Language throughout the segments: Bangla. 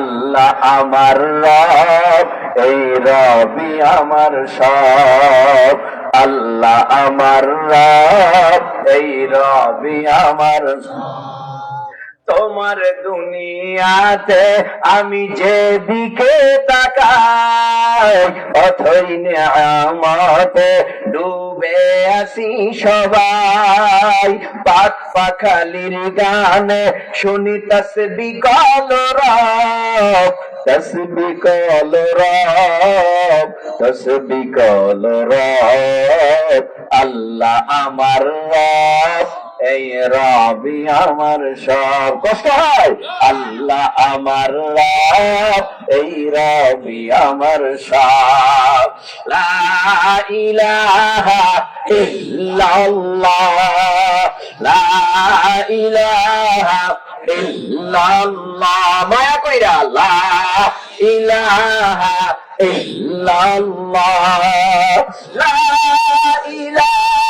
আল্লাহ আমার রব, এই রবি আমার সব। আল্লাহ আমার রব, এই রবি আমার তোমার দুনিয়াতে আমি যেদিকে তাকাই, অথই নিয়ামতে ডুবে আসি সবাই। পাক পাখালির গান শুনি তাস কল রব, তসবি কল রব, তসবি কল রব। আল্লাহ আমার রব। এই রবি আমার সব কষ্ট হয়। আল্লাহ আমার রব, এই রবি আমার সব। লা ইলাহা লা ইলাহা মায়া কইরা, লা ইলাহা লা ইলাহা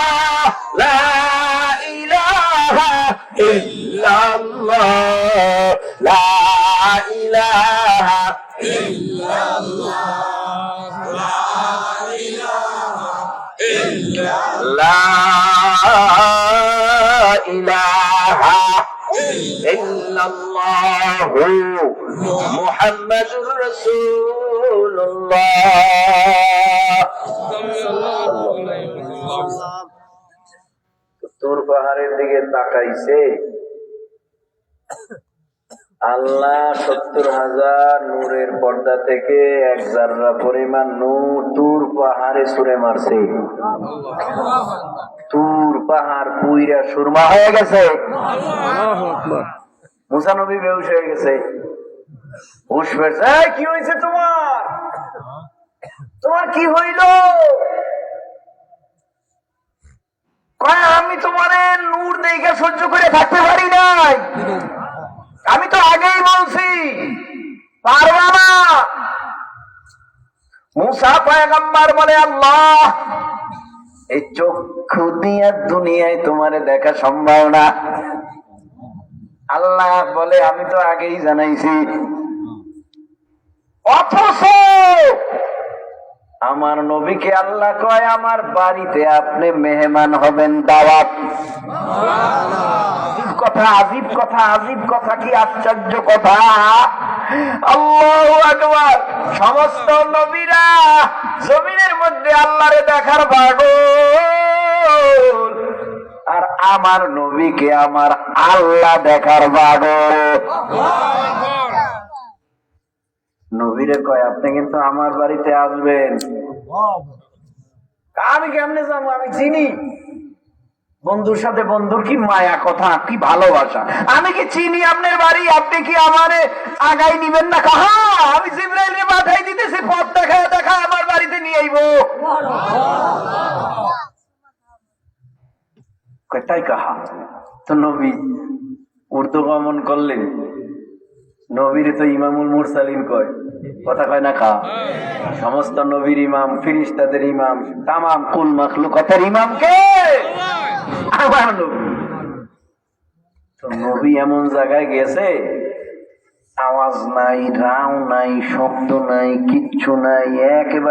ইল্লাল্লাহ লা ইলাহা লা ইলাহা ইল্লাল্লাহু রাসূলুল্লাহ তোর পাহাড়ের দিকে তাকাইছে। আল্লাহ সত্তর হাজার নূরের পর্দা থেকে এক জাররা পরিমাণ নূর তুর পাহাড়ে সুরে মারছে। তুর পাহাড় পুইরা সুরমা হয়ে গেছে। মুসানবী বেউস হয়ে গেছে। হুশ ফেরছে, কি হয়েছে তোমার? তোমার কি হইল? আমি তোমার নূর দেখে সহ্য করে থাকতে পারি নাই আমি তো আগেই বলছি পারবা না মুসা পায়গাম্বার বলে, আল্লাহ, এই চক্ষু দিয়ে দুনিয়ায় তোমারে দেখা সম্ভব না। আল্লাহ বলে, আমি তো আগেই জানাইছি। অথচ আমার নবীকে আল্লাহ কয়, আমার বাড়িতে আপনি মেহমান হবেন দাওয়াত। কথা, আজীব কথা আজীব কথা, কি আশ্চর্য কথা। সমস্ত নবীরা জমিনের মধ্যে আল্লাহরে দেখার পাগল। আর আমার নবীকে আমার আল্লাহ দেখার পাগল। নবীরে কয় আপনি কিন্তু আমার বাড়িতে আসবেন। আমি কেমনে যাব আমি চিনি। বন্ধুর সাথে বন্ধুর কি মায়া কথা কি ভালোবাসা? আমি কি চিনি আপনার বাড়ি? আপনি কি আমারে আগাই নিবেন না? কাহা আমি জিব্রাইলকে পাঠাই দিতেছি পথ দেখা দেখা আমার বাড়িতে নিয়ে আইব। কয়, তাই কাহা। তো নবী উর্দু গমন করলেন। নবীরে তো ইমামুল মুরসালিন কয়। কথা কয় না কা? সমস্ত নবীর ইমাম ফিরিস্তাদের ইমাম তামাম কুল মাখলুকাতের ইমাম কে? আমার নবী। তো নবী এমন জায়গায় গেছে আওয়াজ নাই রাও নাই শব্দ নাই কিচ্ছু নাই একেবারে